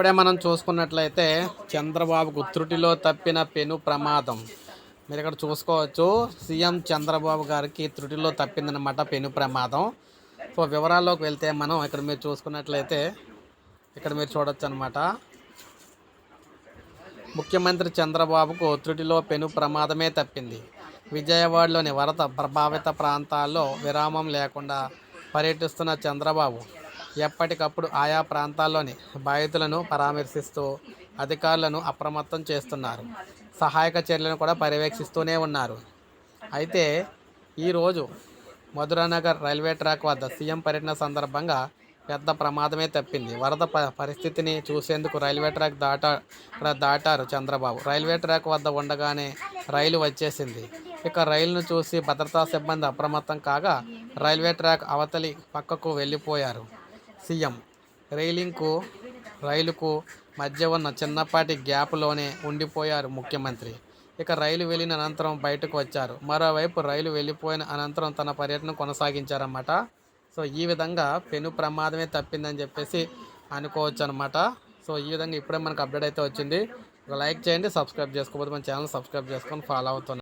ఇప్పుడే మనం చూసుకున్నట్లయితే చంద్రబాబుకు త్రుటిలో తప్పిన పెను ప్రమాదం. మీరు ఇక్కడ చూసుకోవచ్చు సీఎం చంద్రబాబు గారికి త్రుటిలో తప్పిందనమాట పెను ప్రమాదం. సో వివరాల్లోకి వెళ్తే మనం ఇక్కడ మీరు చూసుకున్నట్లయితే ఇక్కడ మీరు చూడొచ్చు అనమాట ముఖ్యమంత్రి చంద్రబాబుకు త్రుటిలో పెను ప్రమాదమే తప్పింది. విజయవాడలోని వరద ప్రభావిత ప్రాంతాల్లో విరామం లేకుండా పర్యటిస్తున్న చంద్రబాబు ఎప్పటికప్పుడు ఆయా ప్రాంతాల్లోని బాధితులను పరామర్శిస్తూ అధికారులను అప్రమత్తం చేస్తున్నారు. సహాయక చర్యలను కూడా పర్యవేక్షిస్తూనే ఉన్నారు. అయితే ఈరోజు మధురానగర్ రైల్వే ట్రాక్ వద్ద సీఎం పర్యటన సందర్భంగా పెద్ద ప్రమాదమే తప్పింది. వరద పరిస్థితిని చూసేందుకు రైల్వే ట్రాక్ దాటా ఇక్కడ దాటారు చంద్రబాబు. రైల్వే ట్రాక్ వద్ద ఉండగానే రైలు వచ్చేసింది. ఇక రైలును చూసి భద్రతా సిబ్బంది అప్రమత్తం కాగా రైల్వే ట్రాక్ అవతలి పక్కకు వెళ్ళిపోయారు. సీఎం రైలింగ్కు రైలుకు మధ్య ఉన్న చిన్నపాటి గ్యాప్లోనే ఉండిపోయారు ముఖ్యమంత్రి. ఇక రైలు వెళ్ళిన అనంతరం బయటకు వచ్చారు. మరోవైపు రైలు వెళ్ళిపోయిన అనంతరం తన పర్యటన కొనసాగించారన్నమాట. సో ఈ విధంగా పెను ప్రమాదమే తప్పిందని చెప్పేసి అనుకోవచ్చు అనమాట సో ఈ విధంగా ఇప్పుడే మనకు అప్డేట్ అయితే వచ్చింది. లైక్ చేయండి సబ్స్క్రైబ్ చేసుకోకపోతే మన ఛానల్ సబ్స్క్రైబ్ చేసుకొని ఫాలో అవుతున్నాను